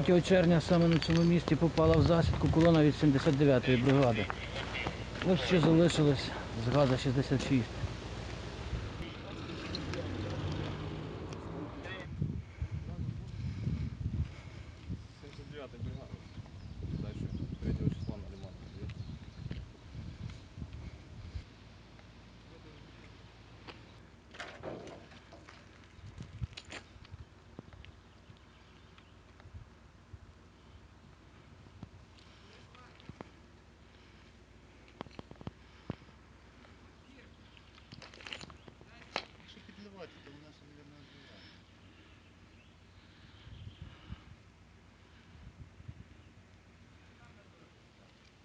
3 червня саме на цьому місці попала в засідку колона від 79-ї бригади. Ось ще залишилось з ГАЗа 66.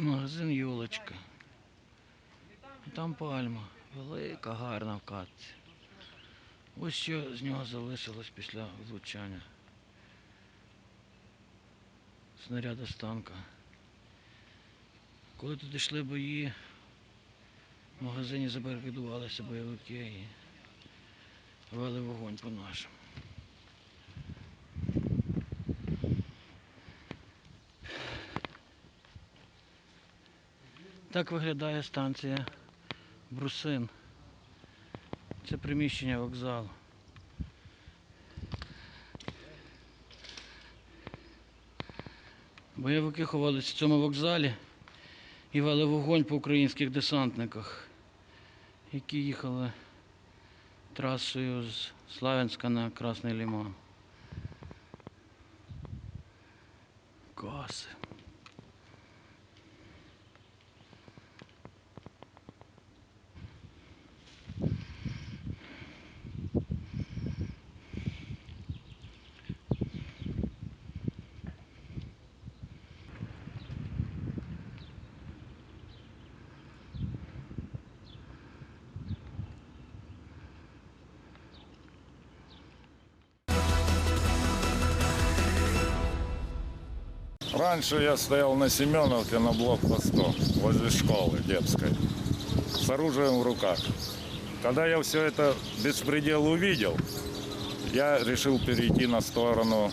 Магазин Юлочка. Там пальма. Велика, гарна в катці. Ось що з нього залишилось після влучання. Снаряда з танка. Коли тут йшли бої, в магазині забарикадувалися бойовики і вели вогонь по нашому. Так виглядає станція Брусин. Це приміщення вокзалу. Бойовики ховалися в цьому вокзалі і вели вогонь по українських десантниках, які їхали трасою з Славянська на Красний Лиман. Коси. Раньше я стоял на Семеновке на блокпосту возле школы детской с оружием в руках. Когда я все это беспредел увидел, я решил перейти на сторону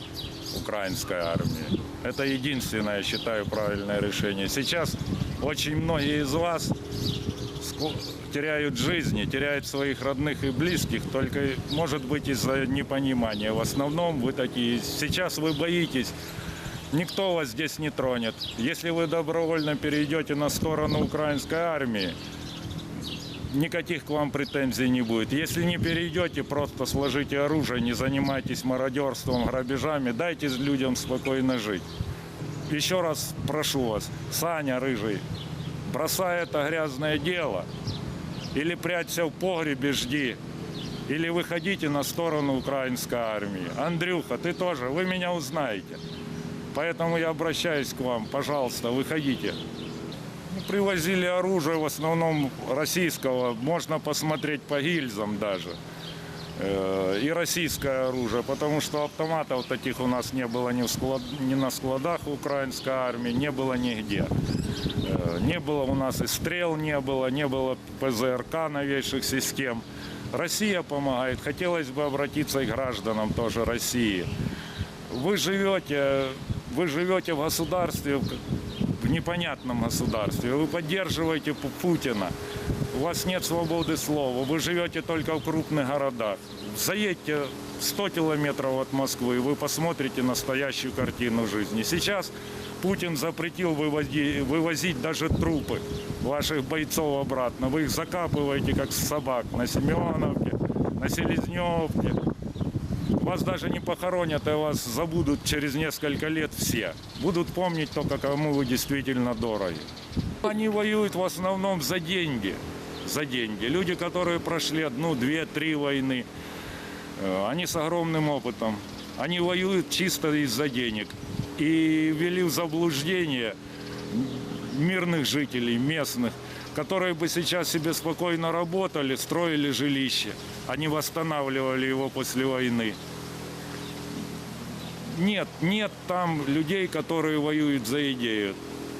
украинской армии. Это единственное, я считаю, правильное решение. Сейчас очень многие из вас теряют жизни, теряют своих родных и близких, только, может быть, из-за непонимания. В основном вы такие. Сейчас вы боитесь Никто вас здесь не тронет. Если вы добровольно перейдете на сторону украинской армии, никаких к вам претензий не будет. Если не перейдете, просто сложите оружие, не занимайтесь мародерством, грабежами, дайте людям спокойно жить. Еще раз прошу вас, Саня Рыжий, бросай это грязное дело, или прячься в погребе, жди, или выходите на сторону украинской армии. Андрюха, ты тоже, вы меня узнаете. Поэтому я обращаюсь к вам, пожалуйста, выходите. Ну, Привозили оружие в основном российского, можно посмотреть по гильзам даже. Э, И российское оружие, потому что автоматов таких у нас не было ни, в склад, ни на складах украинской армии, не было нигде. Э, Не было у нас и стрел, не было, не было ПЗРК новейших систем. Россия помогает. Хотелось бы обратиться и к гражданам тоже России вы живете, вы живете в государстве, в в непонятном государстве, вы поддерживаете Пу- Путина, у вас нет свободы слова, вы живете только в крупных городах. Заедьте 100 километров от Москвы, вы посмотрите настоящую картину жизни. Сейчас Путин запретил выводи- вывозить даже трупы ваших бойцов обратно. Вы их закапываете, как собак, на Семеновке, на Селезневке. Вас даже не похоронят, а вас забудут через несколько лет все. Будут помнить только, кому вы действительно дороги. Они воюют в основном за деньги. За деньги. Люди, которые прошли одну, две, три войны, э, они с огромным опытом. Они воюют чисто из-за денег. И ввели в заблуждение мирных жителей, местных, которые бы сейчас себе спокойно работали, строили жилище, а не восстанавливали его после войны. Нет, нет там людей, которые воюют за идею.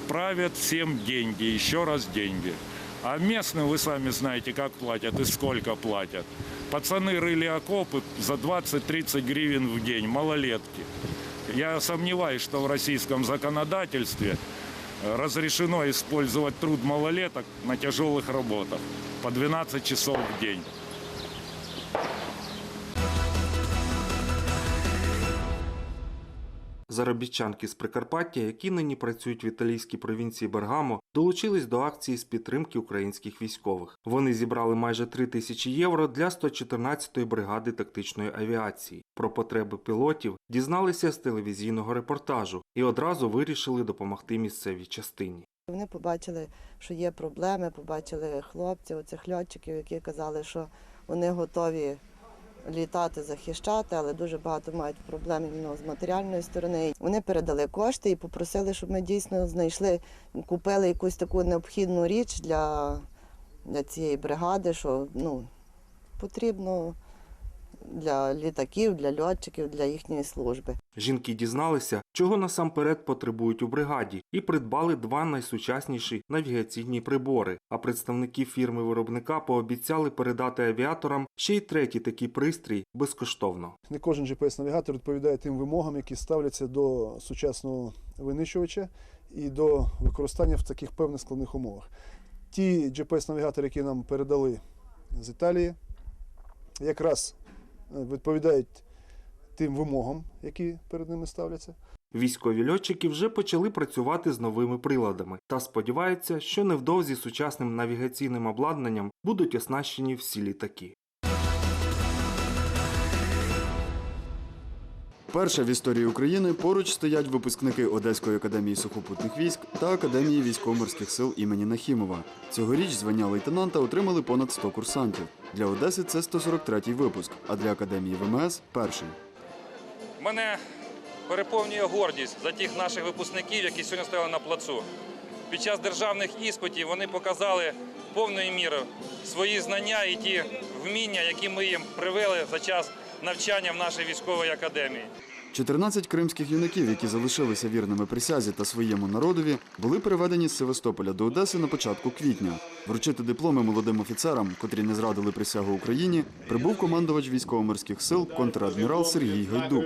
Правят всем деньги, еще раз деньги. А местным вы сами знаете, как платят и сколько платят. Пацаны рыли окопы за 20-30 гривен в день, малолетки. Я сомневаюсь, что в российском законодательстве разрешено использовать труд малолеток на тяжелых работах по 12 часов в день. Заробітчанки з Прикарпаття, які нині працюють в італійській провінції Бергамо, долучились до акції з підтримки українських військових. Вони зібрали майже 3 тисячі євро для 114-ї бригади тактичної авіації. Про потреби пілотів дізналися з телевізійного репортажу і одразу вирішили допомогти місцевій частині. Вони побачили, що є проблеми, побачили хлопців, оцих льотчиків, які казали, що вони готові літати, захищати, але дуже багато мають проблем іменно з матеріальної сторони. Вони передали кошти і попросили, щоб ми дійсно знайшли, купили якусь таку необхідну річ для, для цієї бригади, що ну, потрібно для літаків, для льотчиків, для їхньої служби. Жінки дізналися, чого насамперед потребують у бригаді, і придбали два найсучасніші навігаційні прибори. А представники фірми виробника пообіцяли передати авіаторам ще й третій такий пристрій безкоштовно. Не кожен GPS-навігатор відповідає тим вимогам, які ставляться до сучасного винищувача і до використання в таких певних складних умовах. Ті GPS-навігатори, які нам передали з Італії, якраз відповідають тим вимогам, які перед ними ставляться. Військові льотчики вже почали працювати з новими приладами та сподіваються, що невдовзі сучасним навігаційним обладнанням будуть оснащені всі літаки. Перше в історії України поруч стоять випускники Одеської академії сухопутних військ та Академії військово-морських сил імені Нахімова. Цьогоріч звання лейтенанта отримали понад 100 курсантів. Для Одеси це 143-й випуск, а для Академії ВМС перший. Мене переповнює гордість за тих наших випускників, які сьогодні стояли на плацу. Під час державних іспитів вони показали повною мірою свої знання і ті вміння, які ми їм привели за час навчання в нашій військовій академії. 14 кримських юнаків, які залишилися вірними присязі та своєму народові, були переведені з Севастополя до Одеси на початку квітня. Вручити дипломи молодим офіцерам, котрі не зрадили присягу Україні, прибув командувач військово-морських сил контрадмірал Сергій Гайдук.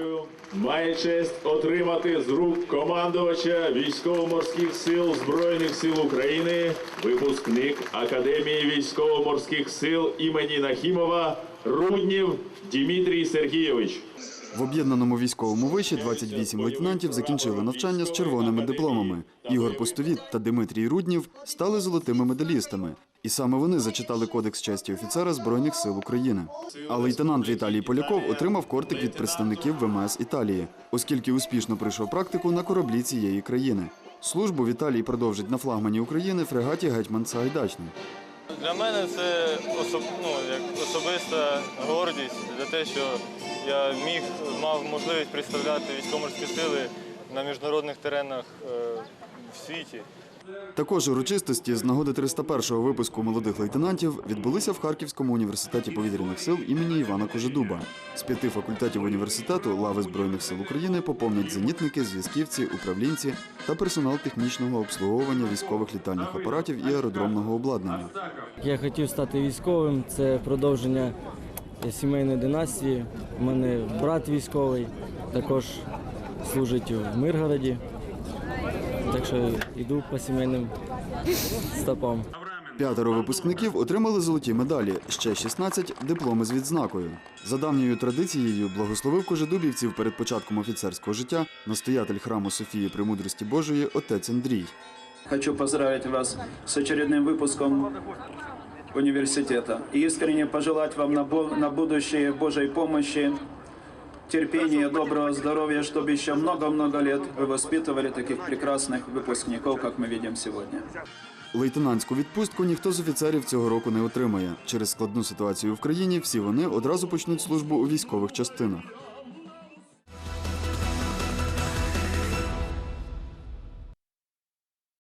Має честь отримати з рук командувача військово-морських сил Збройних сил України, випускник Академії військово-морських сил імені Нахімова Руднів Дмитрій Сергійович. В об'єднаному військовому виші 28 лейтенантів закінчили навчання з червоними дипломами. Ігор Пустовіт та Дмитрій Руднів стали золотими медалістами. І саме вони зачитали кодекс честі офіцера Збройних сил України. А лейтенант Віталій Поляков отримав кортик від представників ВМС Італії, оскільки успішно пройшов практику на кораблі цієї країни. Службу Віталій продовжить на флагмані України фрегаті Гетьман Сагайдачний. Для мене це особ... ну, як особиста гордість за те, що я міг, мав можливість представляти військово-морські сили на міжнародних теренах е, в світі. Також урочистості з нагоди 301-го випуску молодих лейтенантів відбулися в Харківському університеті повітряних сил імені Івана Кожедуба. З п'яти факультетів університету лави Збройних сил України поповнять зенітники, зв'язківці, управлінці та персонал технічного обслуговування військових літальних апаратів і аеродромного обладнання. Я хотів стати військовим. Це продовження сімейної династії. У мене брат військовий, також служить в Миргороді. Так що йду по сімейним стопам. П'ятеро випускників отримали золоті медалі, ще 16 – дипломи з відзнакою. За давньою традицією благословив кожедубівців перед початком офіцерського життя настоятель храму Софії Премудрості Божої отець Андрій. Хочу поздравить вас с очередным выпуском университета и искренне пожелать вам на, бо- на будущее Божьей помощи, терпения, доброго здоровья, чтобы еще много-много лет вы воспитывали таких прекрасных выпускников, как мы видим сегодня. Лейтенантську відпустку ніхто з офіцерів цього року не отримає. Через складну ситуацію в країні всі вони одразу почнуть службу у військових частинах.